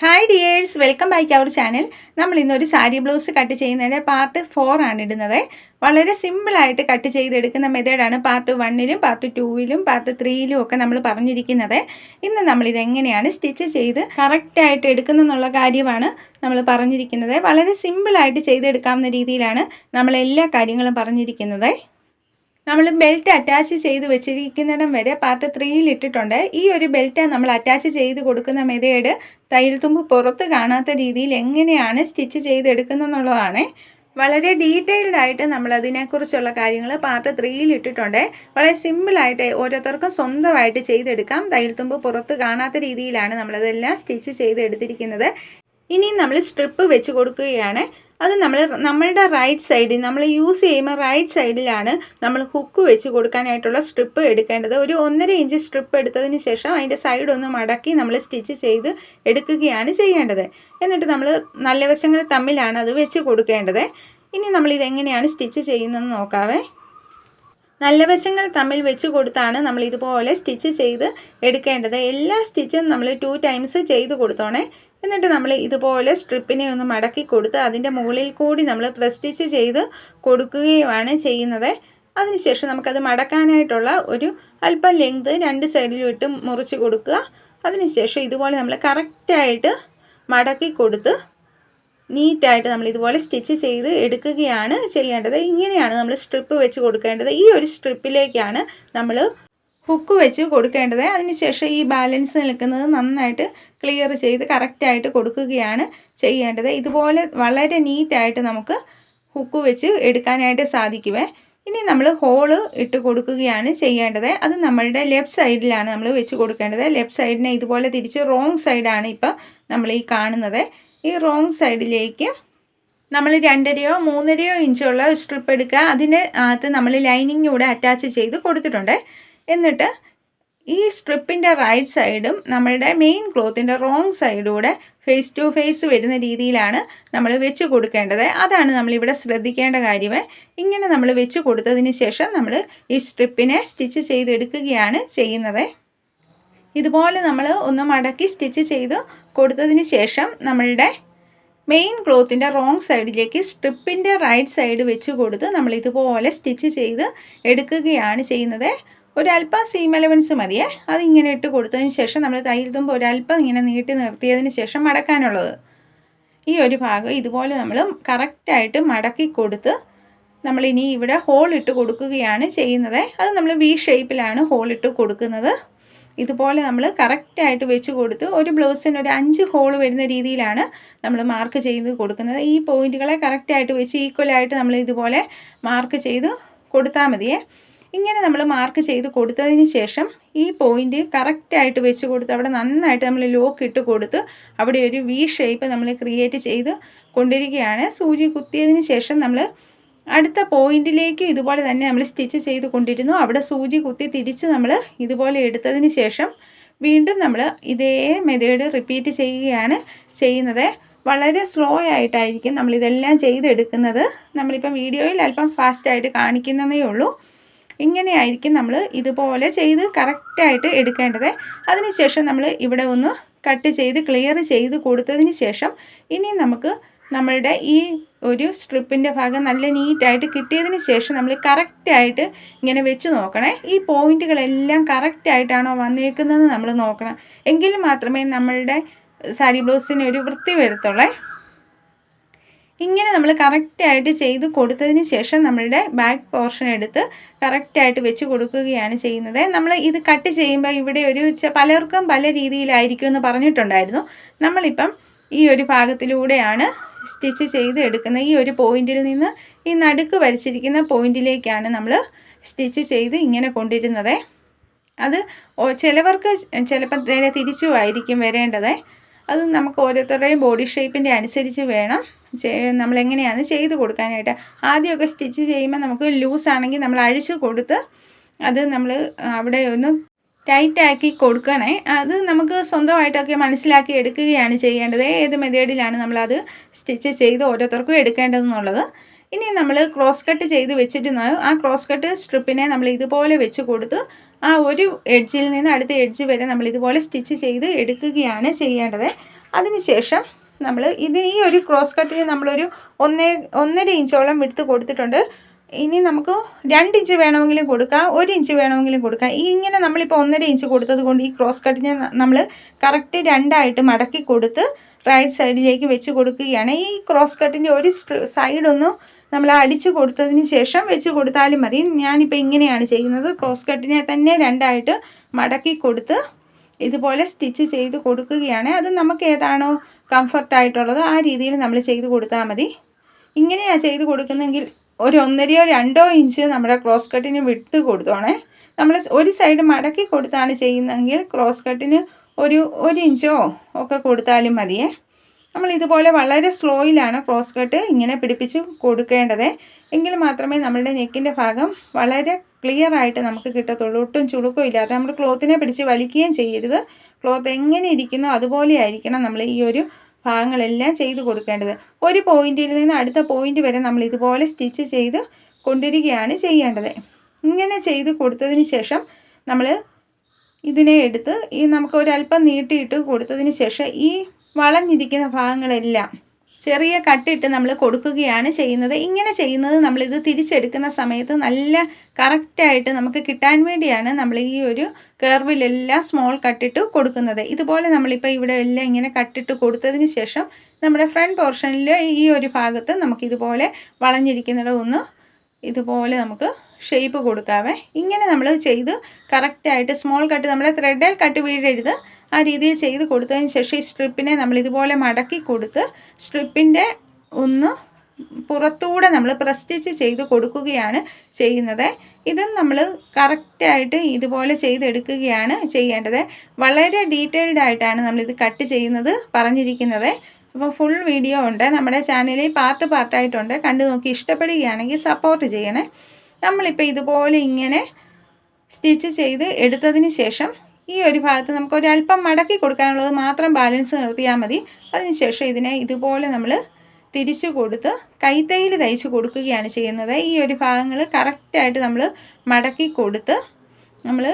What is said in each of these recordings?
Hi dears welcome back our channel നമ്മൾ ഇന്നൊരു sari blouse cut ചെയ്യുന്നതിന്റെ പാർട്ട് ഫോർ ആണ് ഇടുന്നത്. വളരെ സിമ്പിളായിട്ട് കട്ട് ചെയ്തെടുക്കുന്ന മെത്തേഡാണ് പാർട്ട് വണ്ണിലും പാർട്ട് ടൂവിലും പാർട്ട് ത്രീയിലും ഒക്കെ നമ്മൾ പറഞ്ഞിരിക്കുന്നത്. ഇന്ന് നമ്മളിത് എങ്ങനെയാണ് സ്റ്റിച്ച് ചെയ്ത് കറക്റ്റായിട്ട് എടുക്കുന്നെന്നുള്ള കാര്യമാണ് നമ്മൾ പറഞ്ഞിരിക്കുന്നത്. വളരെ സിമ്പിളായിട്ട് ചെയ്തെടുക്കാവുന്ന രീതിയിലാണ് നമ്മൾ എല്ലാ കാര്യങ്ങളും പറഞ്ഞിരിക്കുന്നത്. നമ്മൾ ബെൽറ്റ് അറ്റാച്ച് ചെയ്ത് വെച്ചിരിക്കുന്നിടം വരെ പാർട്ട് ത്രീയിൽ ഇട്ടിട്ടുണ്ട്. ഈ ഒരു ബെൽറ്റ് നമ്മൾ അറ്റാച്ച് ചെയ്ത് കൊടുക്കുന്ന മെതേഡ് തയ്യൽ തുമ്പ് പുറത്ത് കാണാത്ത രീതിയിൽ എങ്ങനെയാണ് സ്റ്റിച്ച് ചെയ്തെടുക്കുന്നതെന്നുള്ളതാണ് വളരെ ഡീറ്റെയിൽഡ് ആയിട്ട് നമ്മൾ അതിനെക്കുറിച്ചുള്ള കാര്യങ്ങൾ പാർട്ട് ത്രീയിൽ ഇട്ടിട്ടുണ്ട്. വളരെ സിമ്പിളായിട്ട് ഓരോരുത്തർക്കും സ്വന്തമായിട്ട് ചെയ്തെടുക്കാം. തയ്യൽ തുമ്പ് പുറത്ത് കാണാത്ത രീതിയിലാണ് നമ്മളതെല്ലാം സ്റ്റിച്ച് ചെയ്തെടുത്തിരിക്കുന്നത്. ഇനി നമ്മൾ സ്ട്രിപ്പ് വെച്ച് കൊടുക്കുകയാണ്. അത് നമ്മൾ നമ്മളുടെ റൈറ്റ് സൈഡിൽ നമ്മൾ യൂസ് ചെയ്യുമ്പോൾ റൈറ്റ് സൈഡിലാണ് നമ്മൾ ഹുക്ക് വെച്ച് കൊടുക്കാനായിട്ടുള്ള സ്ട്രിപ്പ് എടുക്കേണ്ടത്. ഒരു ഒന്നര ഇഞ്ച് സ്ട്രിപ്പ് എടുത്തതിന് ശേഷം അതിന്റെ സൈഡ് ഒന്ന് മടക്കി നമ്മൾ സ്റ്റിച്ച് ചെയ്ത് എടുക്കുകയാണ് ചെയ്യേണ്ടത്. എന്നിട്ട് നമ്മൾ നല്ല വശങ്ങൾ തമ്മിലാണ് അത് വെച്ച് കൊടുക്കേണ്ടത്. ഇനി നമ്മൾ ഇതെങ്ങനെയാണ് സ്റ്റിച്ച് ചെയ്യുന്നതെന്ന് നോക്കാവേ. നല്ല വശങ്ങൾ തമ്മിൽ വെച്ച് കൊടുത്താണ് നമ്മൾ ഇതുപോലെ സ്റ്റിച്ച് ചെയ്ത് എടുക്കേണ്ടത്. എല്ലാ സ്റ്റിച്ചും നമ്മൾ ടു ടൈംസ് ചെയ്ത് കൊടുത്തോണേ. എന്നിട്ട് നമ്മൾ ഇതുപോലെ സ്ട്രിപ്പിനെ ഒന്ന് മടക്കി കൊടുത്ത് അതിന്റെ മുകളിൽ കൂടി നമ്മൾ പ്രസ് സ്റ്റിച്ച് ചെയ്ത് കൊടുക്കുകയുമാണ് ചെയ്യുന്നത്. അതിനുശേഷം നമുക്കത് മടക്കാനായിട്ടുള്ള ഒരു അല്പം ലെങ്ത് രണ്ട് സൈഡിലും ഇട്ട് മുറിച്ച് കൊടുക്കുക. അതിനുശേഷം ഇതുപോലെ നമ്മൾ കറക്റ്റായിട്ട് മടക്കി കൊടുത്ത് നീറ്റായിട്ട് നമ്മൾ ഇതുപോലെ സ്റ്റിച്ച് ചെയ്ത് എടുക്കുകയാണ് ചെയ്യേണ്ടത്. ഇങ്ങനെയാണ് നമ്മൾ സ്ട്രിപ്പ് വെച്ച് കൊടുക്കേണ്ടത്. ഈ ഒരു സ്ട്രിപ്പിലേക്കാണ് നമ്മൾ ഹുക്ക് വെച്ച് കൊടുക്കേണ്ടത്. അതിനുശേഷം ഈ ബാലൻസ് നിൽക്കുന്നത് നന്നായിട്ട് ക്ലിയർ ചെയ്ത് കറക്റ്റായിട്ട് കൊടുക്കുകയാണ് ചെയ്യേണ്ടത്. ഇതുപോലെ വളരെ നീറ്റായിട്ട് നമുക്ക് ഹുക്ക് വെച്ച് എടുക്കാനായിട്ട് സാധിക്കുവേ. ഇനി നമ്മൾ ഹോൾ ഇട്ട് കൊടുക്കുകയാണ് ചെയ്യേണ്ടത്. അത് നമ്മളുടെ ലെഫ്റ്റ് സൈഡിലാണ് നമ്മൾ വെച്ച് കൊടുക്കേണ്ടത്. ലെഫ്റ്റ് സൈഡിനെ ഇതുപോലെ തിരിച്ച് റോങ് സൈഡാണ് ഇപ്പം നമ്മൾ ഈ കാണുന്നത്. ഈ റോങ് സൈഡിലേക്ക് നമ്മൾ രണ്ടരയോ മൂന്നരയോ ഇഞ്ചുള്ള സ്ട്രിപ്പ് എടുക്കുക. അതിന് അകത്ത് നമ്മൾ ലൈനിങ് കൂടെ അറ്റാച്ച് ചെയ്ത് കൊടുത്തിട്ടുണ്ട്. എന്നിട്ട് ഈ സ്ട്രിപ്പിന്റെ റൈറ്റ് സൈഡും നമ്മളുടെ മെയിൻ ക്ലോത്തിന്റെ റോങ് സൈഡൂടെ ഫേസ് ടു ഫേസ് വരുന്ന രീതിയിലാണ് നമ്മൾ വെച്ച് കൊടുക്കേണ്ടത്. അതാണ് നമ്മളിവിടെ ശ്രദ്ധിക്കേണ്ട കാര്യമേ ഇങ്ങനെ നമ്മൾ വെച്ച് കൊടുത്തതിന് ശേഷം നമ്മൾ ഈ സ്ട്രിപ്പിനെ സ്റ്റിച്ച് ചെയ്തെടുക്കുകയാണ് ചെയ്യുന്നത്. ഇതുപോലെ നമ്മൾ ഒന്ന് മടക്കി സ്റ്റിച്ച് ചെയ്ത് കൊടുത്തതിന് ശേഷം നമ്മളുടെ മെയിൻ ക്ലോത്തിന്റെ റോങ് സൈഡിലേക്ക് സ്ട്രിപ്പിന്റെ റൈറ്റ് സൈഡ് വെച്ച് കൊടുത്ത് നമ്മൾ ഇതുപോലെ സ്റ്റിച്ച് ചെയ്ത് എടുക്കുകയാണ് ചെയ്യുന്നത്. ഒരല്പം സീം എലവൻസ് മതിയേ. അതിങ്ങനെ ഇട്ട് കൊടുത്തതിന് ശേഷം നമ്മൾ തയ്യിൽ തുമ്പോൾ ഒരല്പം ഇങ്ങനെ നീട്ടി നിർത്തിയതിന് ശേഷം മടക്കാനുള്ളത്. ഈ ഒരു ഭാഗം ഇതുപോലെ നമ്മൾ കറക്റ്റായിട്ട് മടക്കി കൊടുത്ത് ഇനി ഇവിടെ ഹോൾ ഇട്ട് കൊടുക്കുകയാണ് ചെയ്യുന്നത്. അത് നമ്മൾ വി ഷേപ്പിലാണ് ഹോൾ ഇട്ട് കൊടുക്കുന്നത്. ഇതുപോലെ നമ്മൾ കറക്റ്റായിട്ട് വെച്ച് കൊടുത്ത് ഒരു ബ്ലൗസിന് ഒരു അഞ്ച് ഹോൾ വരുന്ന രീതിയിലാണ് നമ്മൾ മാർക്ക് ചെയ്ത് കൊടുക്കുന്നത്. ഈ പോയിന്റുകളെ കറക്റ്റായിട്ട് വെച്ച് ഈക്വലായിട്ട് നമ്മൾ ഇതുപോലെ മാർക്ക് ചെയ്ത് കൊടുത്താൽ മതിയേ. ഇങ്ങനെ നമ്മൾ മാർക്ക് ചെയ്ത് കൊടുത്തതിന് ശേഷം ഈ പോയിന്റ് കറക്റ്റായിട്ട് വെച്ച് കൊടുത്ത് അവിടെ നന്നായിട്ട് നമ്മൾ ലോക്ക് ഇട്ട് കൊടുത്ത് അവിടെ ഒരു വി ഷേപ്പ് നമ്മൾ ക്രിയേറ്റ് ചെയ്ത് കൊണ്ടിരിക്കുകയാണ്. സൂചി കുത്തിയതിന് ശേഷം നമ്മൾ അടുത്ത പോയിന്റിലേക്ക് ഇതുപോലെ തന്നെ നമ്മൾ സ്റ്റിച്ച് ചെയ്ത് കൊണ്ടിരുന്നു അവിടെ സൂചി കുത്തി തിരിച്ച് നമ്മൾ ഇതുപോലെ എടുത്തതിന് ശേഷം വീണ്ടും നമ്മൾ ഇതേ മെത്തേഡ് റിപ്പീറ്റ് ചെയ്യുകയാണ് ചെയ്യുന്നത്. വളരെ സ്ലോ ആയിട്ടായിരിക്കും നമ്മളിതെല്ലാം ചെയ്തെടുക്കുന്നത്. നമ്മളിപ്പം വീഡിയോയിൽ അല്പം ഫാസ്റ്റായിട്ട് കാണിക്കുന്നതേ ഉള്ളൂ. ഇങ്ങനെയായിരിക്കും നമ്മൾ ഇതുപോലെ ചെയ്ത് കറക്റ്റായിട്ട് എടുക്കേണ്ടത്. അതിനുശേഷം നമ്മൾ ഇവിടെ ഒന്ന് കട്ട് ചെയ്ത് ക്ലിയർ ചെയ്ത് കൊടുത്തതിന് ശേഷം ഇനി നമുക്ക് നമ്മളുടെ ഈ ഒരു സ്ട്രിപ്പിന്റെ ഭാഗം നല്ല നീറ്റായിട്ട് കിട്ടിയതിന് ശേഷം നമ്മൾ കറക്റ്റായിട്ട് ഇങ്ങനെ വെച്ച് നോക്കണേ. ഈ പോയിന്റുകളെല്ലാം കറക്റ്റായിട്ടാണോ വന്നേക്കുന്നത് നമ്മൾ നോക്കണം. എങ്കിൽ മാത്രമേ നമ്മളുടെ സാരി ബ്ലൗസിന് ഒരു വൃത്തി വരത്തുള്ളേ. ഇങ്ങനെ നമ്മൾ കറക്റ്റായിട്ട് ചെയ്ത് കൊടുത്തതിന് ശേഷം നമ്മളുടെ ബാക്ക് പോർഷൻ എടുത്ത് കറക്റ്റായിട്ട് വെച്ച് കൊടുക്കുകയാണ് ചെയ്യുന്നത്. നമ്മൾ ഇത് കട്ട് ചെയ്യുമ്പോൾ ഇവിടെ ഒരു പലർക്കും പല രീതിയിലായിരിക്കും എന്ന് പറഞ്ഞിട്ടുണ്ടായിരുന്നു. നമ്മളിപ്പം ഈ ഒരു ഭാഗത്തിലൂടെയാണ് സ്റ്റിച്ച് ചെയ്ത് എടുക്കുന്ന ഈ ഒരു പോയിന്റിൽ നിന്ന് ഈ നടുക്ക് വരച്ചിരിക്കുന്ന പോയിന്റിലേക്കാണ് നമ്മൾ സ്റ്റിച്ച് ചെയ്ത് ഇങ്ങനെ കൊണ്ടിരുന്നത്. അത് ചിലവർക്ക് ചിലപ്പോൾ നേരെ തിരിച്ചുമായിരിക്കും വരേണ്ടത്. അത് നമുക്ക് ഓരോരുത്തരുടെയും ബോഡി ഷേപ്പിന്റെ അനുസരിച്ച് വേണം. നമ്മളെങ്ങനെയാണ് ചെയ്ത് കൊടുക്കാനായിട്ട്. ആദ്യമൊക്കെ സ്റ്റിച്ച് ചെയ്യുമ്പോൾ നമുക്ക് ലൂസാണെങ്കിൽ നമ്മൾ അഴിച്ചു കൊടുത്ത് അത് നമ്മൾ അവിടെ ഒന്ന് ടൈറ്റാക്കി കൊടുക്കണേ. അത് നമുക്ക് സ്വന്തമായിട്ടൊക്കെ മനസ്സിലാക്കി എടുക്കുകയാണ് ചെയ്യേണ്ടത്. ഏത് മെത്തേഡിലാണ് നമ്മളത് സ്റ്റിച്ച് ചെയ്ത് ഓരോരുത്തർക്കും എടുക്കേണ്ടതെന്നുള്ളത്. ഇനി നമ്മൾ ക്രോസ് കട്ട് ചെയ്ത് വെച്ചിരുന്ന ആ ക്രോസ് കട്ട് സ്ട്രിപ്പിനെ നമ്മൾ ഇതുപോലെ വെച്ച് കൊടുത്ത് ആ ഒരു എഡ്ജിൽ നിന്ന് അടുത്ത എഡ്ജ് വരെ നമ്മൾ ഇതുപോലെ സ്റ്റിച്ച് ചെയ്ത് എടുക്കുകയാണ് ചെയ്യേണ്ടത്. അതിനുശേഷം നമ്മൾ ഇതിന് ഈ ഒരു ക്രോസ് കട്ടിന് നമ്മളൊരു ഒന്നേ ഒന്നര ഇഞ്ചോളം വിടുത്ത് കൊടുത്തിട്ടുണ്ട്. ഇനി നമുക്ക് രണ്ട് ഇഞ്ച് വേണമെങ്കിലും കൊടുക്കാം ഒരു ഇഞ്ച് വേണമെങ്കിലും കൊടുക്കാം. ഈ ഇങ്ങനെ നമ്മളിപ്പോൾ ഒന്നര ഇഞ്ച് കൊടുത്തത് കൊണ്ട് ഈ ക്രോസ് കട്ടിനെ നമ്മൾ കറക്റ്റ് രണ്ടായിട്ട് മടക്കി കൊടുത്ത് റൈറ്റ് സൈഡിലേക്ക് വെച്ച് കൊടുക്കുകയാണ്. ഈ ക്രോസ് കട്ടിന്റെ ഒരു സൈഡൊന്ന് നമ്മൾ അടിച്ചു കൊടുത്തതിന് ശേഷം വെച്ച് കൊടുത്താലും മതി. ഞാനിപ്പോൾ ഇങ്ങനെയാണ് ചെയ്യുന്നത്. ക്രോസ് കട്ടിനെ തന്നെ രണ്ടായിട്ട് മടക്കി കൊടുത്ത് ഇതുപോലെ സ്റ്റിച്ച് ചെയ്ത് കൊടുക്കുകയാണ്. അത് നമുക്ക് ഏതാണോ കംഫർട്ടായിട്ടുള്ളത് ആ രീതിയിൽ നമ്മൾ ചെയ്ത് കൊടുത്താൽ മതി. ഇങ്ങനെയാണ് ചെയ്ത് കൊടുക്കുന്നെങ്കിൽ ഒരു ഒന്നരയോ രണ്ടോ ഇഞ്ച് നമ്മുടെ ക്രോസ് കട്ടിന് വിട്ട് കൊടുത്തോണേ. നമ്മൾ ഒരു സൈഡ് മടക്കി കൊടുത്താണ് ചെയ്യുന്നതെങ്കിൽ ക്രോസ് കട്ടിന് ഒരു ഒരു ഇഞ്ചോ ഒക്കെ കൊടുത്താലും മതിയേ. നമ്മൾ ഇതുപോലെ വളരെ സ്ലോയിലാണ് ക്രോസ് കട്ട് ഇങ്ങനെ പിടിപ്പിച്ച് കൊടുക്കേണ്ടത്. എങ്കിൽ മാത്രമേ നമ്മളുടെ നെക്കിന്റെ ഭാഗം വളരെ ക്ലിയർ ആയിട്ട് നമുക്ക് കിട്ടത്തുള്ളൂ. ഒട്ടും ചുളുക്കം ഇല്ലാതെ നമ്മൾ ക്ലോത്തിനെ പിടിച്ച് വലിക്കുകയും ചെയ്യരുത്. ക്ലോത്ത് എങ്ങനെ ഇരിക്കുന്നോ അതുപോലെ ആയിരിക്കണം നമ്മൾ ഈ ഒരു ഭാഗങ്ങളെല്ലാം ചെയ്ത് കൊടുക്കേണ്ടത്. ഒരു പോയിന്റിൽ നിന്ന് അടുത്ത പോയിന്റ് വരെ നമ്മൾ ഇതുപോലെ സ്റ്റിച്ച് ചെയ്ത് കൊണ്ടിരിക്കുകയാണ് ചെയ്യേണ്ടത്. ഇങ്ങനെ ചെയ്ത് കൊടുത്തതിന് ശേഷം നമ്മൾ ഇതിനെ എടുത്ത് ഈ നമുക്ക് ഒരല്പം നീട്ടിയിട്ട് കൊടുത്തതിന് ശേഷം ഈ വളഞ്ഞിരിക്കുന്ന ഭാഗങ്ങളെല്ലാം ചെറിയ കട്ടിട്ട് നമ്മൾ കൊടുക്കുകയാണ് ചെയ്യുന്നത്. ഇങ്ങനെ ചെയ്യുന്നത് നമ്മളിത് തിരിച്ചെടുക്കുന്ന സമയത്ത് നല്ല കറക്റ്റായിട്ട് നമുക്ക് കിട്ടാൻ വേണ്ടിയാണ് നമ്മൾ ഈ ഒരു കർവിലെല്ലാം സ്മോൾ കട്ടിട്ട് കൊടുക്കുന്നത്. ഇതുപോലെ നമ്മളിപ്പോൾ ഇവിടെ എല്ലാം ഇങ്ങനെ കട്ടിട്ട് കൊടുത്തതിന് ശേഷം നമ്മുടെ ഫ്രണ്ട് പോർഷനിൽ ഈ ഒരു ഭാഗത്ത് നമുക്കിതുപോലെ വളഞ്ഞിരിക്കുന്നത് ഒന്ന് ഇതുപോലെ നമുക്ക് ഷേപ്പ് കൊടുക്കാമേ ഇങ്ങനെ നമ്മൾ ചെയ്ത് കറക്റ്റായിട്ട് സ്മോൾ കട്ട് നമ്മുടെ ത്രെഡിൽ കട്ട് വീഴരുത്. ആ രീതിയിൽ ചെയ്ത് കൊടുത്തതിന് ശേഷം ഈ സ്ട്രിപ്പിനെ നമ്മൾ ഇതുപോലെ മടക്കി കൊടുത്ത് സ്ട്രിപ്പിന്റെ ഒന്ന് പുറത്തൂടെ നമ്മൾ പ്രസ്റ്റിച്ച് ചെയ്ത് കൊടുക്കുകയാണ് ചെയ്യുന്നത്. ഇത് നമ്മൾ കറക്റ്റായിട്ട് ഇതുപോലെ ചെയ്തെടുക്കുകയാണ് ചെയ്യേണ്ടത്. വളരെ ഡീറ്റെയിൽഡ് ആയിട്ടാണ് നമ്മളിത് കട്ട് ചെയ്യുന്നത് പറഞ്ഞിരിക്കുന്നത്. അപ്പോൾ ഫുൾ വീഡിയോ ഉണ്ട്. നമ്മുടെ ചാനലിൽ പാർട്ട് പാർട്ടായിട്ടുണ്ട് കണ്ടു നോക്കി ഇഷ്ടപ്പെടുകയാണെങ്കിൽ സപ്പോർട്ട് ചെയ്യണേ. നമ്മളിപ്പോൾ ഇതുപോലെ ഇങ്ങനെ സ്റ്റിച്ച് ചെയ്ത് എടുത്തതിന് ശേഷം ഈ ഒരു ഭാഗത്ത് നമുക്ക് ഒരല്പം മടക്കി കൊടുക്കാനുള്ളത് മാത്രം ബാലൻസ് നിർത്തിയാൽ മതി. അതിനുശേഷം ഇതിനെ ഇതുപോലെ നമ്മൾ തിരിച്ചു കൊടുത്ത് കൈത്തൈയിൽ തയ്ച്ച് കൊടുക്കുകയാണ് ചെയ്യുന്നത്. ഈ ഒരു ഭാഗങ്ങൾ കറക്റ്റായിട്ട് നമ്മൾ മടക്കി കൊടുത്ത് നമ്മൾ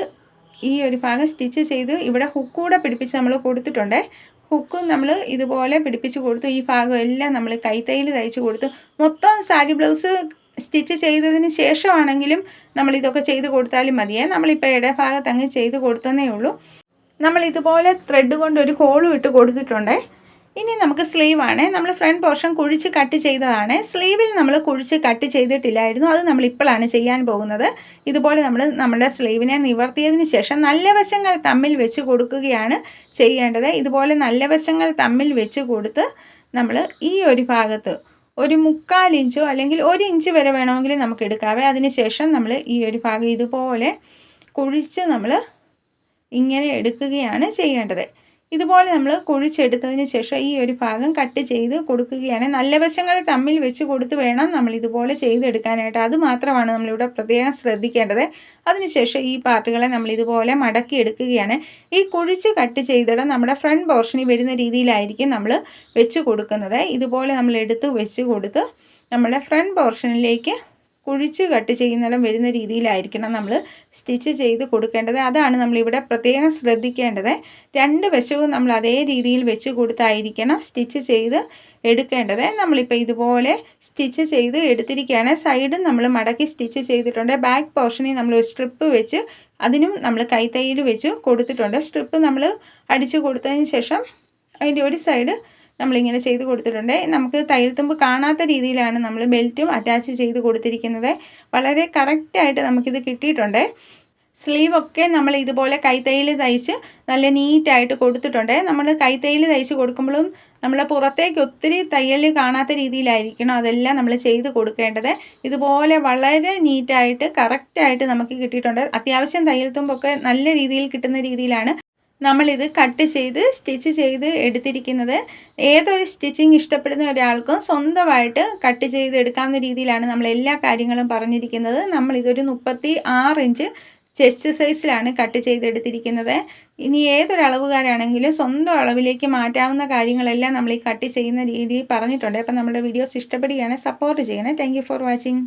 ഈ ഒരു ഭാഗം സ്റ്റിച്ച് ചെയ്ത് ഇവിടെ ഹുക്കൂടെ പിടിപ്പിച്ച് നമ്മൾ കൊടുത്തിട്ടുണ്ട്. ഹുക്കും നമ്മൾ ഇതുപോലെ പിടിപ്പിച്ച് കൊടുത്തു. ഈ ഭാഗം എല്ലാം നമ്മൾ കൈത്തൈയിൽ തയ്ച്ച് കൊടുത്തു. മൊത്തം സാരി ബ്ലൗസ് സ്റ്റിച്ച് ചെയ്തതിന് ശേഷമാണെങ്കിലും നമ്മൾ ഇതൊക്കെ ചെയ്ത് കൊടുത്താലും മതിയേ. നമ്മളിപ്പോൾ ഇടഭാഗത്ത് അങ്ങ് ചെയ്ത് കൊടുത്തതേ ഉള്ളൂ. നമ്മൾ ഇതുപോലെ ത്രെഡ് കൊണ്ട് ഒരു ഹോളും ഇട്ട് കൊടുത്തിട്ടുണ്ട്. ഇനി നമുക്ക് സ്ലീവ് ആണ്. നമ്മൾ ഫ്രണ്ട് പോർഷൻ കുഴിച്ച് കട്ട് ചെയ്തതാണ്. സ്ലീവിൽ നമ്മൾ കുഴിച്ച് കട്ട് ചെയ്തിട്ടില്ലായിരുന്നു. അത് നമ്മൾ ഇപ്പോഴാണ് ചെയ്യാൻ പോകുന്നത്. ഇതുപോലെ നമ്മൾ നമ്മുടെ സ്ലീവിനെ നിവർത്തിയതിന് ശേഷം നല്ല വശങ്ങൾ തമ്മിൽ വെച്ച് കൊടുക്കുകയാണ് ചെയ്യേണ്ടത്. ഇതുപോലെ നല്ല വശങ്ങൾ തമ്മിൽ വെച്ച് കൊടുത്ത് നമ്മൾ ഈ ഒരു ഭാഗത്ത് ഒരു മുക്കാൽ ഇഞ്ചോ അല്ലെങ്കിൽ ഒരു ഇഞ്ച് വരെ വേണമെങ്കിൽ നമുക്ക് എടുക്കാവേ. അതിനുശേഷം നമ്മൾ ഈ ഒരു ഭാഗം ഇതുപോലെ കുഴിച്ച് നമ്മൾ ഇങ്ങനെ എടുക്കുകയാണ് ചെയ്യേണ്ടത്. ഇതുപോലെ നമ്മൾ കുഴിച്ചെടുത്തതിന് ശേഷം ഈ ഒരു ഭാഗം കട്ട് ചെയ്ത് കൊടുക്കുകയാണ്. നല്ല വശങ്ങൾ തമ്മിൽ വെച്ച് കൊടുത്ത് വേണം നമ്മൾ ഇതുപോലെ ചെയ്തെടുക്കാനായിട്ട്. അത് മാത്രമാണ് നമ്മളിവിടെ പ്രത്യേകം ശ്രദ്ധിക്കേണ്ടത്. അതിനുശേഷം ഈ പാർട്ടുകളെ നമ്മൾ ഇതുപോലെ മടക്കി എടുക്കുകയാണ്. ഈ കുഴിച്ച് കട്ട് ചെയ്തിടം നമ്മുടെ ഫ്രണ്ട് പോർഷനിൽ വരുന്ന രീതിയിലായിരിക്കും നമ്മൾ വെച്ച് കൊടുക്കുന്നത്. ഇതുപോലെ നമ്മൾ എടുത്ത് വെച്ച് കൊടുത്ത് നമ്മുടെ ഫ്രണ്ട് പോർഷനിലേക്ക് കുഴിച്ച് കട്ട് ചെയ്യുന്നിടം വരുന്ന രീതിയിലായിരിക്കണം നമ്മൾ സ്റ്റിച്ച് ചെയ്ത് കൊടുക്കേണ്ടത്. അതാണ് നമ്മളിവിടെ പ്രത്യേകം ശ്രദ്ധിക്കേണ്ടത്. രണ്ട് വശവും നമ്മൾ അതേ രീതിയിൽ വെച്ച് കൊടുത്തായിരിക്കണം സ്റ്റിച്ച് ചെയ്ത് എടുക്കേണ്ടത്. നമ്മളിപ്പോൾ ഇതുപോലെ സ്റ്റിച്ച് ചെയ്ത് എടുത്തിരിക്കുകയാണ്. സൈഡും നമ്മൾ മടക്കി സ്റ്റിച്ച് ചെയ്തിട്ടുണ്ട്. ബാക്ക് പോർഷനിൽ നമ്മൾ ഒരു സ്ട്രിപ്പ് വെച്ച് അതിനും നമ്മൾ കൈത്തയ്യിൽ വെച്ച് കൊടുത്തിട്ടുണ്ട്. സ്ട്രിപ്പ് നമ്മൾ അടിച്ചു കൊടുത്തതിന് ശേഷം അതിന്റെ ഒരു സൈഡ് നമ്മളിങ്ങനെ ചെയ്ത് കൊടുത്തിട്ടുണ്ട്. നമുക്ക് തയ്യൽത്തുമ്പ് കാണാത്ത രീതിയിലാണ് നമ്മൾ ബെൽറ്റും അറ്റാച്ച് ചെയ്ത് കൊടുത്തിരിക്കുന്നത്. വളരെ കറക്റ്റായിട്ട് നമുക്കിത് കിട്ടിയിട്ടുണ്ട്. സ്ലീവൊക്കെ നമ്മൾ ഇതുപോലെ കൈത്തയ്യിൽ തയ്ച്ച് നല്ല നീറ്റായിട്ട് കൊടുത്തിട്ടുണ്ട്. നമ്മൾ കൈത്തയ്യിൽ തയ്ച്ച് കൊടുക്കുമ്പോഴും നമ്മൾ പുറത്തേക്ക് ഒത്തിരി തയ്യൽ കാണാത്ത രീതിയിലായിരിക്കണം അതെല്ലാം നമ്മൾ ചെയ്ത് കൊടുക്കേണ്ടത്. ഇതുപോലെ വളരെ നീറ്റായിട്ട് കറക്റ്റായിട്ട് നമുക്ക് കിട്ടിയിട്ടുണ്ട്. അത്യാവശ്യം തയ്യൽ തുമ്പൊക്കെ നല്ല രീതിയിൽ കിട്ടുന്ന രീതിയിലാണ് നമ്മളിത് കട്ട് ചെയ്ത് സ്റ്റിച്ച് ചെയ്ത് എടുത്തിരിക്കുന്നത്. ഏതൊരു സ്റ്റിച്ചിങ് ഇഷ്ടപ്പെടുന്ന ഒരാൾക്കും സ്വന്തമായിട്ട് കട്ട് ചെയ്ത് എടുക്കാവുന്ന രീതിയിലാണ് നമ്മൾ എല്ലാ കാര്യങ്ങളും പറഞ്ഞിരിക്കുന്നത്. നമ്മളിതൊരു മുപ്പത്തി ആറ് ഇഞ്ച് ചെസ്റ്റ് സൈസിലാണ് കട്ട് ചെയ്തെടുത്തിരിക്കുന്നത് ഇനി ഏതൊരളവുകാരാണെങ്കിലും സ്വന്തം അളവിലേക്ക് മാറ്റാവുന്ന കാര്യങ്ങളെല്ലാം നമ്മൾ ഈ കട്ട് ചെയ്യുന്ന രീതി പറഞ്ഞിട്ടുണ്ട്. അപ്പം നമ്മുടെ വീഡിയോസ് ഇഷ്ടപ്പെടുകയാണെങ്കിൽ സപ്പോർട്ട് ചെയ്യണേ. Thank for watching